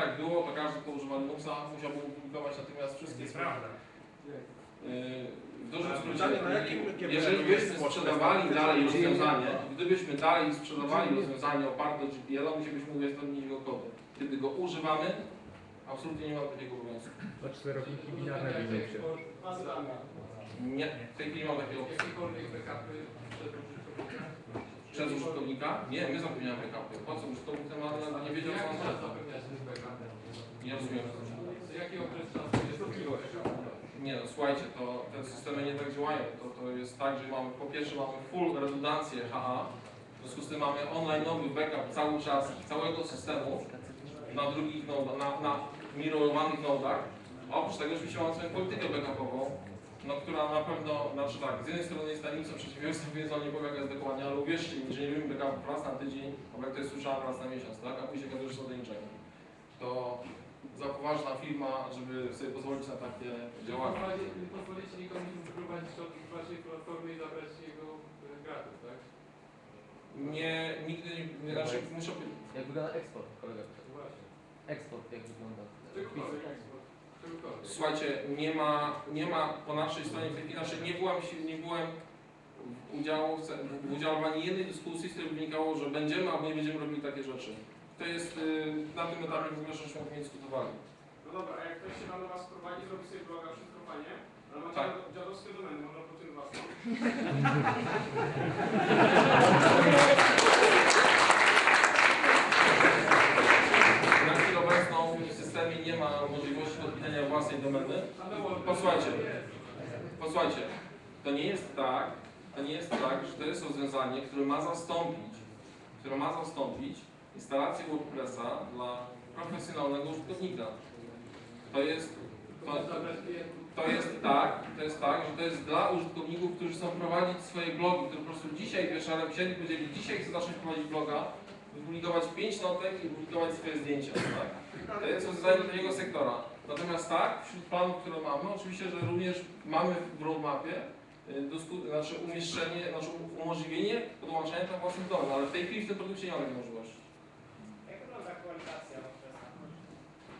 tak było, to każdy, kto używa Linuxa, musiałby publikować natychmiast wszystkie swoje. Yy, W dużym skrócie, Pytanie, na jakim jeżeli byśmy sprzedawali dalej rozwiązanie, gdybyśmy dalej sprzedawali rozwiązanie oparte o GPL, musielibyśmy udostępnić jego kody. Kiedy go używamy, absolutnie nie ma takiego obowiązku. To czterowniki binarne w Linuxie. Nie, w tej chwili mam takiego przez użytkownika. Nie, my zapewniamy backupy. Po co użytkownik ten ma, nie wiedział co on ma. Nie rozumiem. Jaki okres czasu jest Nie no, słuchajcie, to te systemy nie tak działają. To, to jest tak, że mamy, po pierwsze mamy full redundancję HA, w związku z tym mamy online'owy backup cały czas całego systemu na drugich nodach, na, na mirrorowanych nodach. Oprócz tego oczywiście mamy swoją politykę backupową, no, która na pewno, znaczy tak, z jednej strony jest tajemnicą przedsiębiorstwa, więc on nie pomaga zdekowania, ale uwierzcie mi, że nie robimy backup raz na tydzień, albo jak to jest słyszałem raz na miesiąc, tak? A później okazuje się, że są do niczego. To za poważna firma, żeby sobie pozwolić na takie działania. Nie pozwolicie nikomu wyprowadzić od waszej platformy i zabrać jego e, gratis, tak? Nie, nigdy nie, nie znaczy muszę Jak wygląda eksport, kolega? właśnie. Eksport jak wygląda? Eksport. Słuchajcie, nie ma, nie ma po naszej stronie w znaczy nie byłem, się- nie byłem w udziału, w udziale w ani jednej dyskusji, z której wynikało, że będziemy albo nie będziemy robili takie rzeczy. To jest, y, na tym etapie w ogóle żeśmy o tym nie dyskutowali. No dobra, a jak ktoś się tam do Was prowadzi, zrobi sobie bloga, wszystko fajnie, ale ma Tak. dziad- dziadowskie domeny, można poczynić własną. Na chwilę obecną w systemie nie ma możliwości podpinania własnej domeny. Posłuchajcie, posłuchajcie, to nie jest tak, to nie jest tak, że to jest rozwiązanie, które ma zastąpić, które ma zastąpić instalację WordPressa dla profesjonalnego użytkownika. To jest, to, to jest tak, to jest tak, że to jest dla użytkowników, którzy chcą prowadzić swoje blogi, którzy po prostu dzisiaj wieczorem wsiedli, powiedzieli, dzisiaj chcę zacząć prowadzić bloga, wypublikować 5 notek i publikować swoje zdjęcia, tak? To jest rozwiązanie dla takiego sektora. Natomiast tak, wśród planów, które mamy, oczywiście, że również mamy w roadmapie y, znaczy umieszczenie, znaczy umożliwienie podłączenia tam własnych domów, ale w tej chwili w tym produkcie nie ma takiej możliwości. Jak wygląda aktualizacja?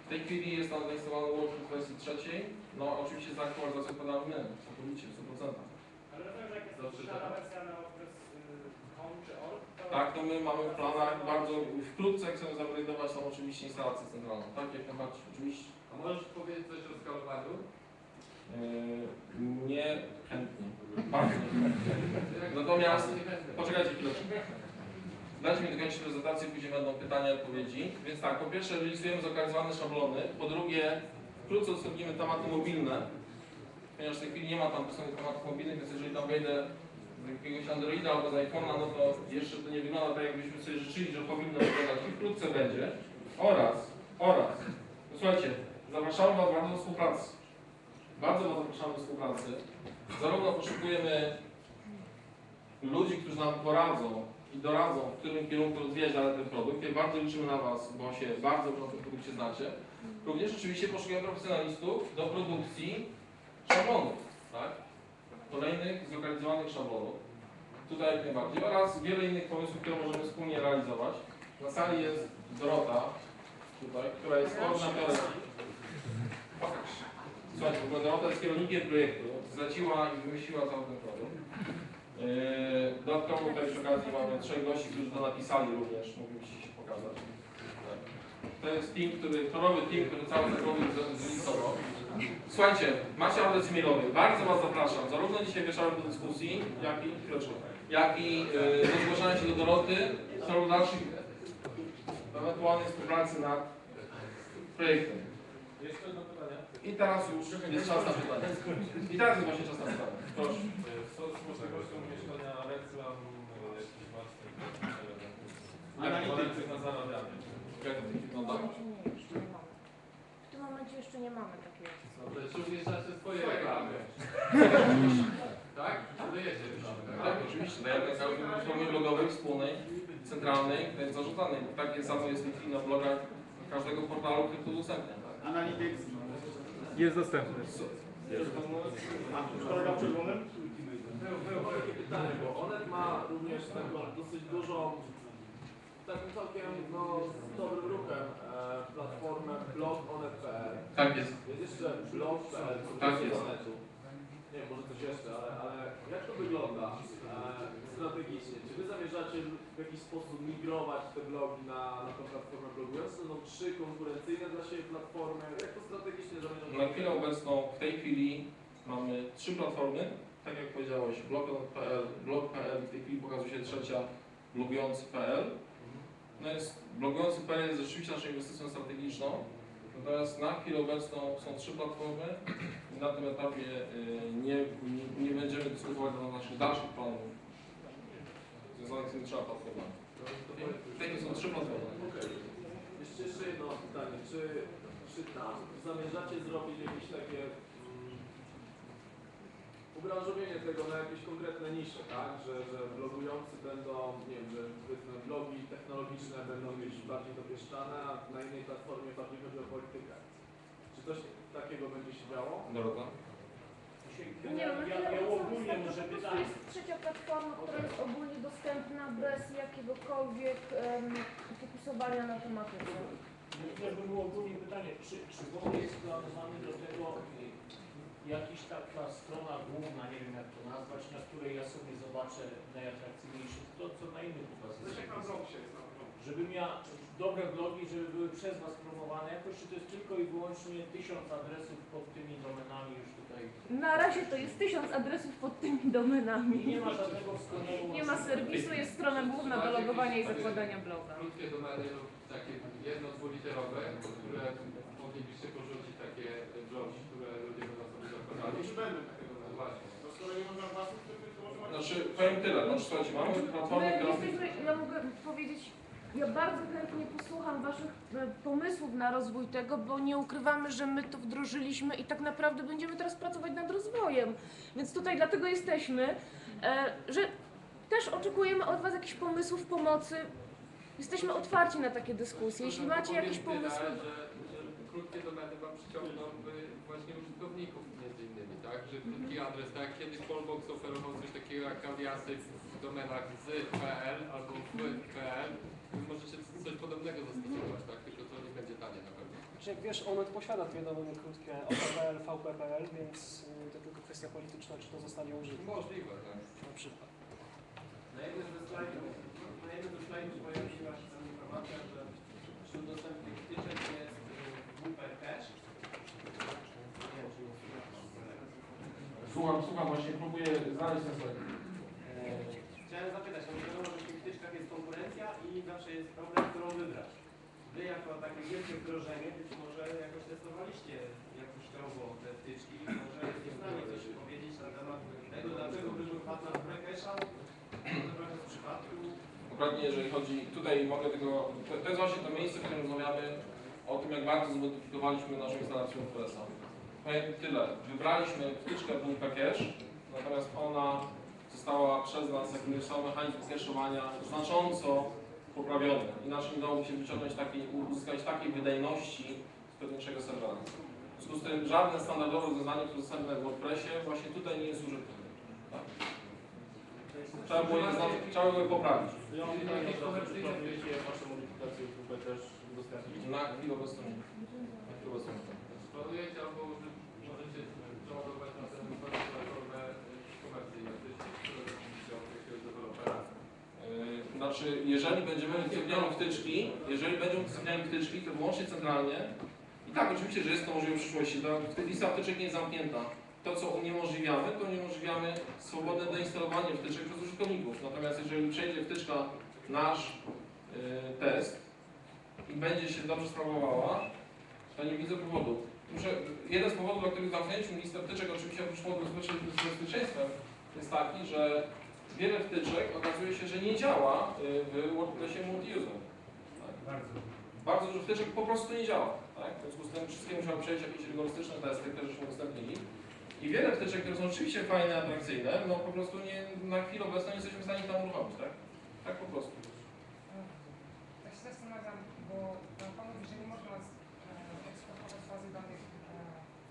W tej chwili jest tam zainstalowany WordPress w wersji trzeciej, no oczywiście za aktualizację podamy my, całkowicie, w 100%. Ale rozumiem, że jak jest Dobrze, oficjalna tak. wersja na WordPress y, home czy org, to... Tak, to my mamy w planach bardzo wkrótce chcemy zaprezentować tam oczywiście instalację centralną. Tak, jak najbardziej, oczywiście. A możesz powiedzieć coś o skalowaniu? Yy, nie chętnie. Bardzo. Natomiast, poczekajcie chwileczkę. Dajcie mi dokończyć prezentację, później będą pytania i odpowiedzi. Więc tak, po pierwsze realizujemy zlokalizowane szablony. Po drugie, wkrótce udostępnimy tematy mobilne, ponieważ w tej chwili nie ma tam dostępnych tematów mobilnych, więc jeżeli tam wejdę jakiegoś Androida albo z iPhone'a, no to jeszcze to nie wygląda tak, jakbyśmy sobie życzyli, że powinno wyglądać i wkrótce będzie. Oraz, oraz, no słuchajcie, zapraszamy Was bardzo do współpracy. Bardzo Was zapraszamy do współpracy. Zarówno poszukujemy ludzi, którzy nam poradzą i doradzą, w którym kierunku rozwijać dalej ten produkt. I bardzo liczymy na Was, bo się bardzo na tym produkcie znacie. Również oczywiście poszukujemy profesjonalistów do produkcji szablonów, tak? Kolejnych zlokalizowanych szablonów. Tutaj jak najbardziej. Oraz wiele innych pomysłów, które możemy wspólnie realizować. Na sali jest Dorota, tutaj, która jest koordynatorem. Słuchajcie, w ogóle Dorota jest kierownikiem projektu. Zleciła i wymyśliła cały ten produkt. Yy, Dodatkowo tutaj przy okazji mamy trzech gości, którzy to napisali również, moglibyście się pokazać. To jest team, który, torowy team, który cały ten produkt z- zrealizował. Słuchajcie, macie adres e-mailowy. Bardzo Was zapraszam, zarówno dzisiaj wieczorem do dyskusji, jak i, jak i yy, do zgłaszania się do Doroty w celu dalszych ewentualnej współpracy nad projektem. Pytanie. I teraz już jest czas na pytania. I teraz jest właśnie czas na pytania. Proszę. Co z możliwością umieszczania reklam, e, jakichś własnych elementów? Analitycy. na Jak to wygląda? W tym momencie jeszcze nie mamy takiego. Dobrze, czy umieszczacie swoje reklamy? Tak? Czy dajecie reklamy? Tak, oczywiście. Dajemy cały w formie blogowej, wspólnej, centralnej, więc zarzucanej. Takie samo jest w tej chwili na blogach każdego portalu, który to udostępnia. Tak? Analytics. Jest dostępny. A kolega w czerwonym? Było, było takie pytanie, bo Onet ma również taką dosyć dużą, taką całkiem no, z dobrym ruchem e, platformę Tak jest. Jest jeszcze blog.pl, Tak jest internetu. Nie wiem, może coś jeszcze, ale, ale jak to wygląda e, strategicznie? Czy wy zamierzacie w jakiś sposób migrować te blogi na, na tą platformę blogującą? Będą trzy konkurencyjne dla siebie platformy? Jak to strategicznie zamierzacie? Na chwilę obecną, w tej chwili mamy trzy platformy. Tak jak powiedziałeś, blog.pl, blog.pl, w tej chwili pokazuje się trzecia, blogujący.pl. No jest, blogujący.pl jest rzeczywiście naszą inwestycją strategiczną. Natomiast na chwilę obecną są trzy platformy i na tym etapie y, nie, nie, nie będziemy dyskutować na naszych dalszych planów związanych z tymi trzema platformami. Chwili są trzy platformy. Okej. Jeszcze, jedno pytanie. Czy, czy tam zamierzacie zrobić jakieś takie ubranżowienie tego na jakieś konkretne nisze, tak? Że, że blogujący będą, nie wiem, że powiedzmy blogi technologiczne będą mieć bardziej dopieszczane, a na innej platformie bardziej chodzi o politykę. Czy coś takiego będzie się działo? Dorota? Nie, no, Ja, ja, ogólnie może pytanie. jest trzecia platforma, która jest ogólnie dostępna bez jakiegokolwiek um, fokusowania na tematyce. Ja bym było ogólnie pytanie, czy, czy w ogóle jest planowany do tego jakiś taka strona główna, nie wiem jak to nazwać, na której ja sobie zobaczę najatrakcyjniejsze to, co na innych początku. Żebym ja dobre blogi, żeby były przez Was promowane jakoś, czy to jest tylko i wyłącznie tysiąc adresów pod tymi domenami już tutaj. Na razie to jest tysiąc adresów pod tymi domenami. I nie ma żadnego wspólnego Nie ma serwisu, jest strona główna do logowania i zakładania bloga. Krótkie domeny lub takie jedno, dwuliterowe, które moglibyście porzucić takie blogi, zakładali. Czy będą takie No domy? właśnie. No skoro nie można własnych, to to może macie... Znaczy, powiem tyle, znaczy słuchajcie, mamy My platformę, która... jesteśmy, ja mogę powiedzieć, ja bardzo chętnie posłucham Waszych e, pomysłów na rozwój tego, bo nie ukrywamy, że my to wdrożyliśmy i tak naprawdę będziemy teraz pracować nad rozwojem. Więc tutaj dlatego jesteśmy, e, że też oczekujemy od Was jakichś pomysłów pomocy. Jesteśmy otwarci na takie dyskusje. Jeśli macie jakieś pomysły, Że, że krótkie domeny Wam przyciągną właśnie użytkowników tak? Że krótki adres, tak jak kiedyś Polbox oferował coś takiego jak aliasy w domenach z.pl albo w.pl, Wy możecie coś podobnego zastosować, tak? Tylko to nie będzie tanie na pewno. Znaczy, jak wiesz, Onet posiada dwie domeny krótkie, OPPL, VPPL, więc y, to tylko kwestia polityczna, czy to zostanie użyte. Możliwe, tak? Na przykład. Na jednym ze slajdów, na jednym ze slajdów pojawiła się tam informacja, że wśród dostępnych wtyczek jest y, WP Cache. Nie wiem, czy jest Słucham, słucham, właśnie próbuję znaleźć ten slajd. Chciałem zapytać, no wiadomo, że w tych wtyczkach jest konkurencja i zawsze jest problem, którą wybrać. Wy jako takie wielkie wdrożenie być może jakoś testowaliście jakościowo te wtyczki, może jesteście w stanie coś powiedzieć na temat tego, dlaczego wybór padł na Brekesza, to trochę w przypadku Dokładnie, jeżeli chodzi, tutaj mogę tego, to, to jest właśnie to miejsce, w którym rozmawiamy o tym, jak bardzo zmodyfikowaliśmy naszą instalację WPS-a. Powiem tyle, wybraliśmy wtyczkę WP Cache, natomiast ona została przez nas, jakby sam mechanizm cache'owania znacząco poprawiony. Inaczej nie dałoby się wyciągnąć takiej, uzyskać takiej wydajności z pewniejszego serwera. W związku z tym żadne standardowe rozwiązanie, które dostępne w WordPressie, właśnie tutaj nie jest użyte. Tak? Trzeba było je, zna- trzeba było je poprawić. Ja mam pytanie, od razu, czy planujecie Wasze modyfikacje w też udostępnić? Na chwilę obecną nie. Na chwilę obecną nie. Planujecie albo że możecie przeładować na tę platformę komercyjną, które robicie od jakiegoś dewelopera. Yy, Znaczy, jeżeli będziemy udostępniali wtyczki, jeżeli będą udostępniali wtyczki, to wyłącznie centralnie. I tak, oczywiście, że jest to możliwe w przyszłości. Ta lista wtyczek nie jest zamknięta. To, co uniemożliwiamy, to uniemożliwiamy swobodne doinstalowanie wtyczek przez użytkowników. Natomiast jeżeli przejdzie wtyczka nasz yy, test i będzie się dobrze sprawowała, to nie widzę powodu. Muszę, jeden z powodów, dla których zamknęliśmy listę wtyczek, oczywiście oprócz powodu z bezpieczeństwem, jest taki, że wiele wtyczek okazuje się, że nie działa y, w WordPressie multi-user. Tak? Bardzo. Bardzo dużo wtyczek po prostu nie działa. Tak? W związku z tym wszystkie musiały przejść jakieś rygorystyczne testy, które żeśmy udostępnili. I wiele wtyczek, które są rzeczywiście fajne, atrakcyjne, no po prostu nie, na chwilę obecną nie jesteśmy w stanie tam uruchomić, tak? Tak po prostu. Tak się zastanawiam, bo Pan mówi, że nie można e, eksportować bazy danych e,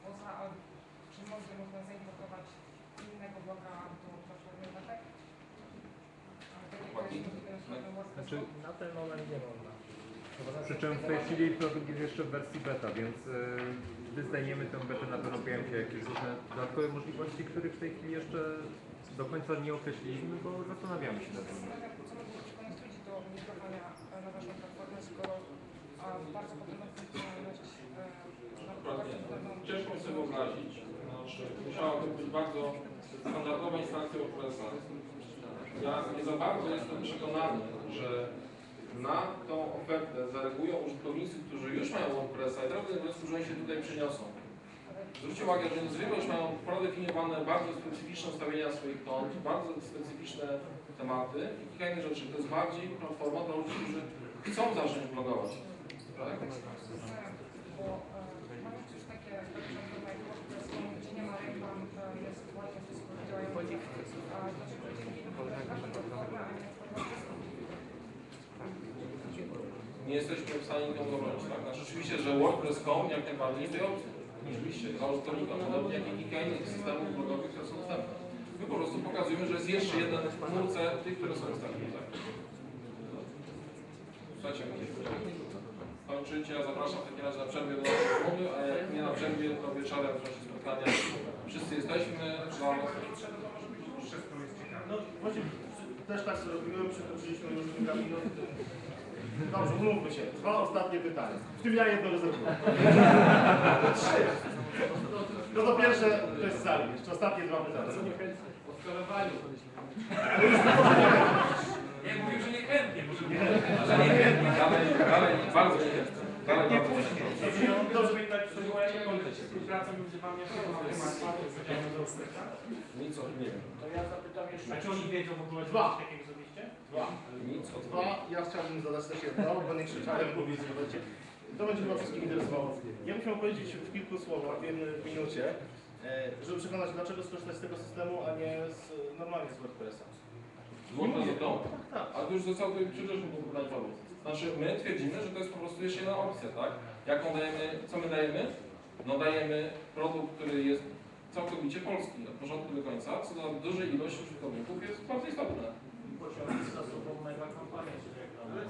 poza, ale czy może można zaimportować innego bloga do platformy datek? Ale tak jak Ładnie. jest mówione, że na Znaczy na ten moment nie można. Przy czym w tej chwili produkt jest jeszcze w wersji beta, więc y, gdy zdejmiemy tę betę, na pewno pojawią się jakieś różne dodatkowe możliwości, których w tej chwili jeszcze do końca nie określiliśmy, bo zastanawiamy się nad tym. Do migrowania e, na Waszą platformę, skoro a, bardzo podobna funkcjonalność e, na Dokładnie. pewno Ciężko sobie wyobrazić. Znaczy, musiałaby być bardzo standardowa instalacja WordPressa. Ja nie za bardzo jestem przekonany, że na tą ofertę zareagują użytkownicy, którzy już mają WordPressa i w wniosku, że oni się tutaj przeniosą. Zwróćcie uwagę, że zwykle już mają predefiniowane bardzo specyficzne ustawienia swoich kont, bardzo specyficzne tematy i kilka innych rzeczy. To jest bardziej platforma dla ludzi, którzy chcą zacząć blogować. Tak? bo e, mamy też takie platformy jak WordPress, gdzie nie ma reklam, e, jest ładnie wszystko działające. A dlaczego jest Wasza platforma, a nie WordPress? Nie jesteśmy w stanie nikomu zabronić, tak? Znaczy oczywiście, że WordPress.com jak najbardziej jest tej opcji. Oczywiście, dla użytkownika, podobnie jak i kilka innych systemów blogowych, które są dostępne. My po prostu pokazujemy, że jest jeszcze jeden w chmurce tych, które są dostępne, tak? Słuchajcie, kończycie, ja zapraszam w takim razie na przerwie do naszej rozmowy, a jak nie na przerwie, to wieczorem w czasie spotkania wszyscy jesteśmy dla No właśnie też tak zrobiłem, przekroczyliśmy już kilka minut. Dobrze, umówmy się. Dwa ostatnie pytania. W tym ja jedno rezerwuję. Trzy. No to pierwsze, to jest z sali. Jeszcze ostatnie dwa pytania. O skalowaniu. Nie mówił, że niechętnie. Może nie Ale niechętnie, bardzo niechętnie. Bardzo niechętnie. Dobrze, przywołać jakąś współpracę między wami a firmą Nic o tym nie wiem. To ja zapytam jeszcze. A czy oni wiedzą w ogóle, Dwa. takiego zrobiliście? Dwa. Nic o tym Dwa, ja chciałbym zadać też jedno, bo nie krzyczałem, że będziecie. To będzie chyba wszystkich interesowało. Ja bym chciał powiedzieć w kilku słowach, w jednej minucie, e, żeby przekonać, dlaczego skorzystać z tego systemu, a nie z, normalnie z WordPressa. Do domu. Tak, tak. Ale to już zostało tutaj przepraszam, powód. Znaczy, my twierdzimy, że to jest po prostu jeszcze jedna opcja, tak? Jaką dajemy, co my dajemy? No dajemy produkt, który jest całkowicie polski, od początku do końca, co dla dużej ilości użytkowników jest bardzo istotne. Pociągnąć za sobą mega kampanię, czy reklamę.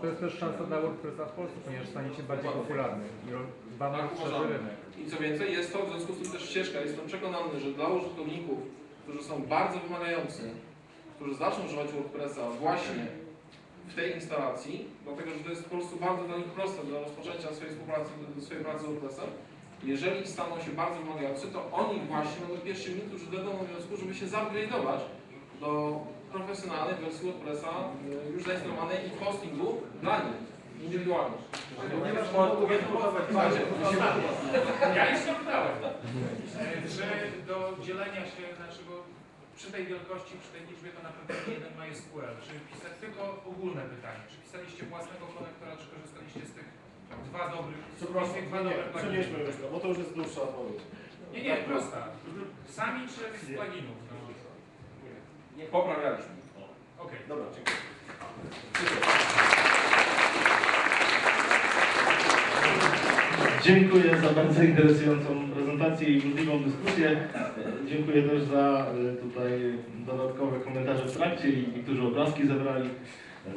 To jest też szansa dla WordPressa w Polsce, ponieważ stanie się bardziej popularny i ro- dba na Tak, szerszy uważamy. rynek. I co więcej, jest to w związku z tym też ścieżka. Jestem przekonany, że dla użytkowników, którzy są bardzo wymagający, którzy zaczną używać WordPressa właśnie w tej instalacji, dlatego że to jest po prostu bardzo dla nich proste do rozpoczęcia swojej współpracy, swojej pracy z WordPressem. Jeżeli staną się bardzo wymagający, to oni właśnie będą pierwszymi, którzy dojdą do wniosku, żeby się zupgrade'ować do profesjonalnej wersji WordPressa y, już zainstalowanej i w hostingu dla nich indywidualnie. Słuchajcie, Ja jeszcze pytałem, e, że do dzielenia się, znaczy bo przy tej wielkości, przy tej liczbie to na pewno nie jeden MySQL. Czy pisać tylko ogólne pytanie, czy pisaliście własnego konektora, czy korzystaliście z tych dwa dobrych, Przepraszam, dwa nie, dobre nie, pluginy? przenieśmy już to, bo to już jest dłuższa odpowiedź. Nie, nie, prosta. Sami czy z pluginów? No. Poprawialiśmy. Okej. Dobra, dziękuję. Dziękuję za bardzo interesującą prezentację i burzliwą dyskusję. Dziękuję też za e, tutaj dodatkowe komentarze w trakcie i niektórzy obrazki zebrali,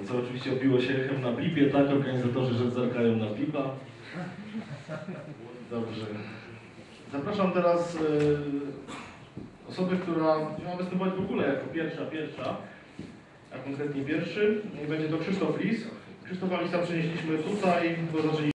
co oczywiście obiło się echem na blipie, tak? Organizatorzy, że zerkają na blipa. Dobrze. Zapraszam teraz e, osobę, która miała występować w ogóle jako pierwsza, pierwsza, a konkretnie pierwszy. Będzie to Krzysztof Lis. Krzysztofa Lisa przenieśliśmy tutaj, bo zaczęli